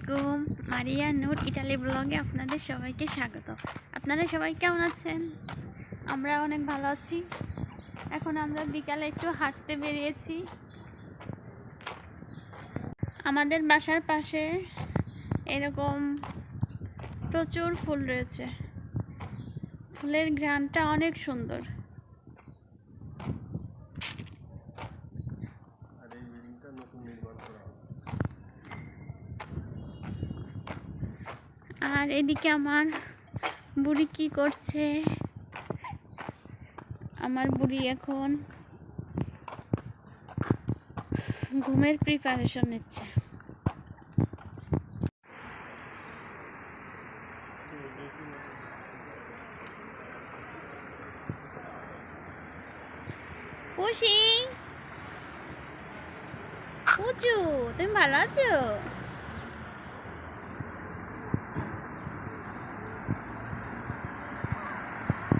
আলাইকুম। মারিয়া নূর ইটালি ব্লগে আপনাদের সবাইকে স্বাগত। আপনারা সবাই কেমন আছেন? আমরা অনেক ভালো আছি। এখন আমরা বিকালে একটু হাঁটতে বেরিয়েছি। আমাদের বাসার পাশে এরকম প্রচুর ফুল রয়েছে। ফুলের ঘ্রাণটা অনেক সুন্দর আর এই বিল্ডিংটা নতুন নির্মাণ করা হবে আর এদিকে আমার বুড়ি কি করছে? আমার বুড়ি এখন ঘুমের প্রিপারেশন নিচ্ছে। খুশি তুমি ভালো আছো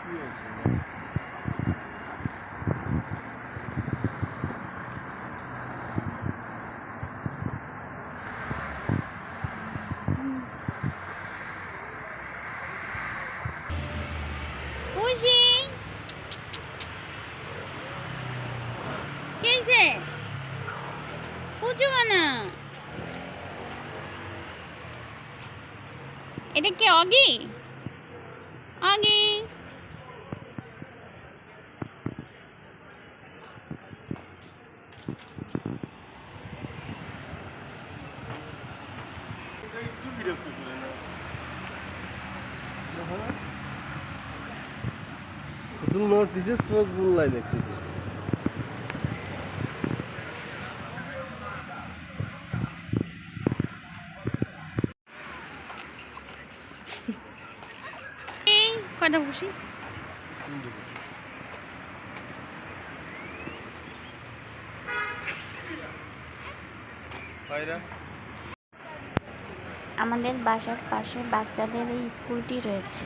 কি হয়েছে খুশি কেছে পুচু না এটা কি অগি? অগি। একটু বিরক্ত তুমি নড়তেছে চোখ বুল্লাই দেখতেছে। এই কয়টা খুশি পায়রা আমাদের বাসার পাশে বাচ্চাদের এই স্কুলটি রয়েছে।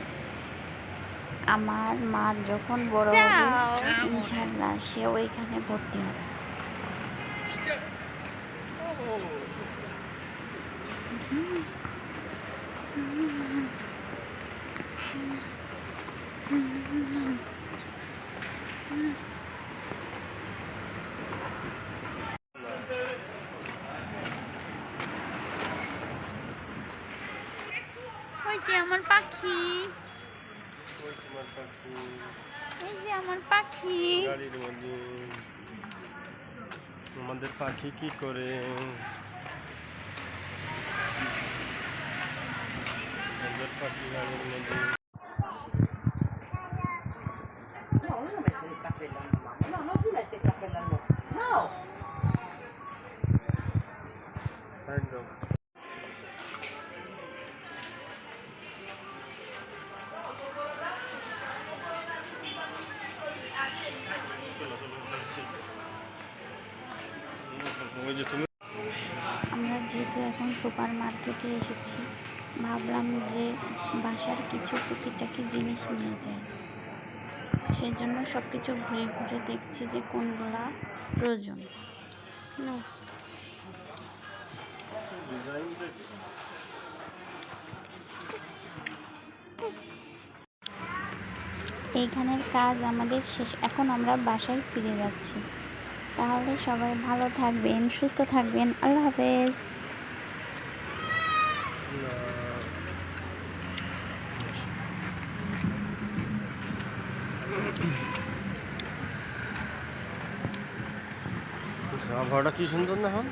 আমার মা যখন বড় হবে। ইনশাল্লাহ সেও এখানে ভর্তি হবে ওই যে আমার পাখি এই যে আমার পাখি। গাড়ির মধ্যে। আমাদের পাখি কি করে? আমাদের পাখি গাড়ির মধ্যে। No, lo আমরা যেহেতু এখন সুপার মার্কেটে এসেছি ভাবলাম যে বাসার কিছু টুকিটাকি জিনিস নিয়ে যাই। সেই জন্য সব কিছু ঘুরে ঘুরে দেখছি যে কোনগুলা প্রয়োজন. এইখানের কাজ আমাদের শেষ এখন আমরা বাসায় ফিরে যাচ্ছি। তাহলে সবাই ভালো থাকবেন সুস্থ থাকবেন। আল্লাহ হাফেজ। আবহাওয়াটা কি সুন্দর না এখন?